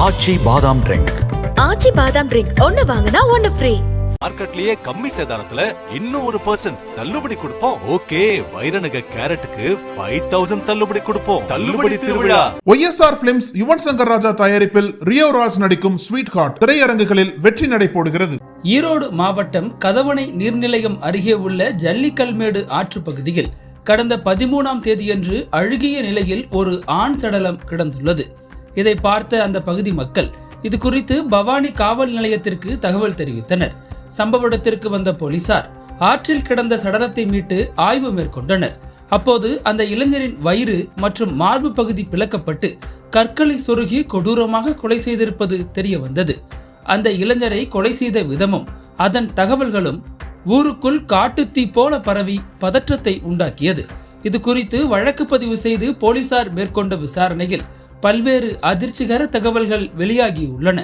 ஆச்சி பாதாம் ட்ரிங்க் ஆச்சி பாதாம் ட்ரிங்க் ஒன்னு வாங்கினா ஒன்னு ஃப்ரீ மார்க்கெட்லயே கம்மி சேதாரத்துல இன்னும் ஒரு பர்சன்ட் தள்ளுபடி கொடுப்போம். ஓகே வைரநக கேரட்டுக்கு ஃபைவ் தௌசண்ட் தள்ளுபடி கொடுப்போம். தள்ளுபடி திருவிழா. ஒய்எஸ்ஆர் பிலிம்ஸ் யுவன் சங்கர் ராஜா தயாரிப்பில் ரியோ ராஜ் நடிக்கும் ஸ்வீட் ஹார்ட் திரையரங்குகளில் வெற்றி நடை போடுகிறது. ஈரோடு மாவட்டம் கதவணை நீர்நிலையம் அருகே உள்ள ஜல்லிக்கல்மேடு ஆற்று பகுதியில் கடந்த பதிமூணாம் தேதியன்று அழுகிய நிலையில் ஒரு ஆண் சடலம் கிடந்துள்ளது. இதை பார்த்த அந்த பகுதி மக்கள் இது குறித்து பவானி காவல் நிலையத்திற்கு தகவல் தெரிவித்தனர். சம்பவ இடத்திற்கு வந்த போலீசார் ஆற்றில் கிடந்த சடலத்தை மீட்டு ஆய்வு மேற்கொண்டனர். அப்போது அந்த இளைஞரின் வயிறு மற்றும் மார்பு பகுதி பிளக்கப்பட்டு கற்களை சொருகி கொடூரமாக கொலை செய்திருப்பது தெரிய வந்தது அந்த இளைஞரை கொலை செய்த விதமும் அதன் தகவல்களும் ஊருக்குள் காட்டுத்தீ போல பரவி பதற்றத்தை உண்டாக்கியது. இது குறித்து வழக்கு பதிவு செய்து போலீசார் மேற்கொண்ட விசாரணையில் பல்வேறு அதிர்ச்சிகர தகவல்கள் வெளியாகியுள்ளன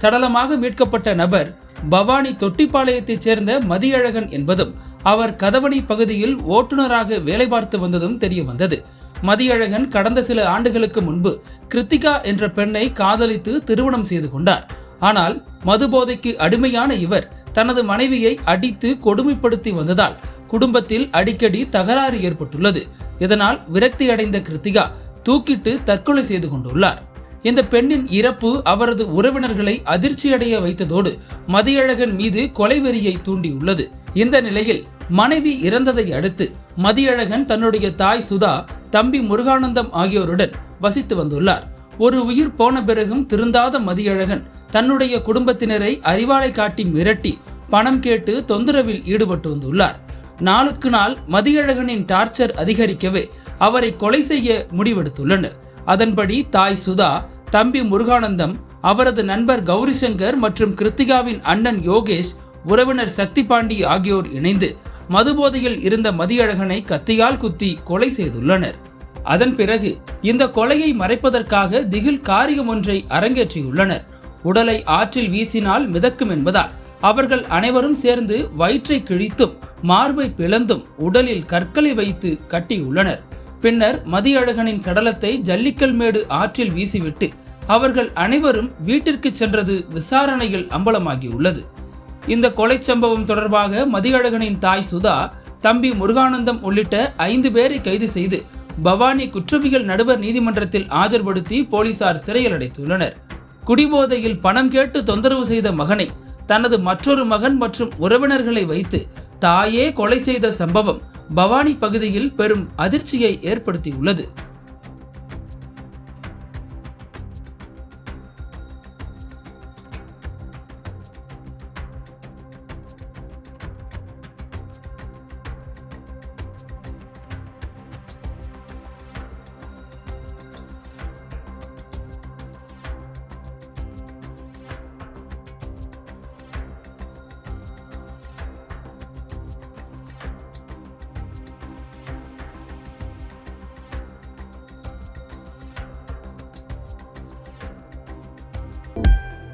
சடலமாக மீட்கப்பட்ட நபர் பவானி தொட்டிப்பாளையத்தைச் சேர்ந்த மதியழகன் என்பதும் அவர் கதவணி பகுதியில் ஓட்டுநராக வேலை பார்த்து வந்ததும் தெரிய வந்தது மதியழகன் கடந்த சில ஆண்டுகளுக்கு முன்பு கிருத்திகா என்ற பெண்ணை காதலித்து திருமணம் செய்து கொண்டார். ஆனால் மதுபோதைக்கு அடிமையான இவர் தனது மனைவியை அடித்து கொடுமைப்படுத்தி வந்ததால் குடும்பத்தில் அடிக்கடி தகராறு ஏற்பட்டுள்ளது. இதனால் விரக்தி அடைந்த கிருத்திகா தூக்கிட்டு தற்கொலை செய்து கொண்டுள்ளார். இந்த பெண்ணின் இறப்பு அவரது உறவினர்களை அதிர்ச்சியடைய வைத்ததோடு மதியழகன் மீது கொலைவெறியை தூண்டியுள்ளது. இந்த நிலையில் மனைவி இறந்ததை அடுத்து மதியழகன் தன்னுடைய தாய் சுதா தம்பி முருகானந்தம் ஆகியோருடன் வசித்து வந்துள்ளார். ஒரு உயிர் போன பிறகும் திருந்தாத மதியழகன் தன்னுடைய குடும்பத்தினரை அறிவாளை காட்டி மிரட்டி பணம் கேட்டு தொந்தரவில் ஈடுபட்டு வந்துள்ளார். நாளுக்கு நாள் மதியழகனின் டார்ச்சர் அதிகரிக்கவே அவரை கொலை செய்ய முடிவெடுத்துள்ளனர். அதன்படி தாய் சுதா தம்பி முருகானந்தம் அவரது நண்பர் கௌரிசங்கர் மற்றும் கிருத்திகாவின் அண்ணன் யோகேஷ் உறவினர் சக்தி பாண்டி ஆகியோர் இணைந்து மதுபோதையில் இருந்த மதியழகனை கத்தியால் குத்தி கொலை செய்துள்ளனர். அதன் பிறகு இந்த கொலையை மறைப்பதற்காக திகில் காரியம் ஒன்றை அரங்கேற்றியுள்ளனர். உடலை ஆற்றில் வீசினால் மிதக்கும் என்பதால் அவர்கள் அனைவரும் சேர்ந்து வயிற்றை கிழித்தும் மார்பை பிளந்தும் உடலில் கற்களை வைத்து கட்டியுள்ளனர். பின்னர் மதியழகனின் சடலத்தை ஜல்லிக்கல்மேடு ஆற்றில் வீசிவிட்டு அவர்கள் அனைவரும் வீட்டிற்கு சென்றது விசாரணையில் அம்பலமாகியுள்ளது. இந்த கொலை சம்பவம் தொடர்பாக மதியழகனின் தாய் சுதா தம்பி முருகானந்தம் உள்ளிட்ட ஐந்து பேரை கைது செய்து பவானி குற்றவியல் நடுவர் நீதிமன்றத்தில் ஆஜர்படுத்தி போலீசார் சிறையில் அடைத்துள்ளனர். குடிபோதையில் பணம் கேட்டு தொந்தரவு செய்த மகனை தனது மற்றொரு மகன் மற்றும் உறவினர்களை வைத்து தாயே கொலை செய்த சம்பவம் பவானி பகுதியில் பெரும் அதிர்ச்சியை ஏற்படுத்தியுள்ளது.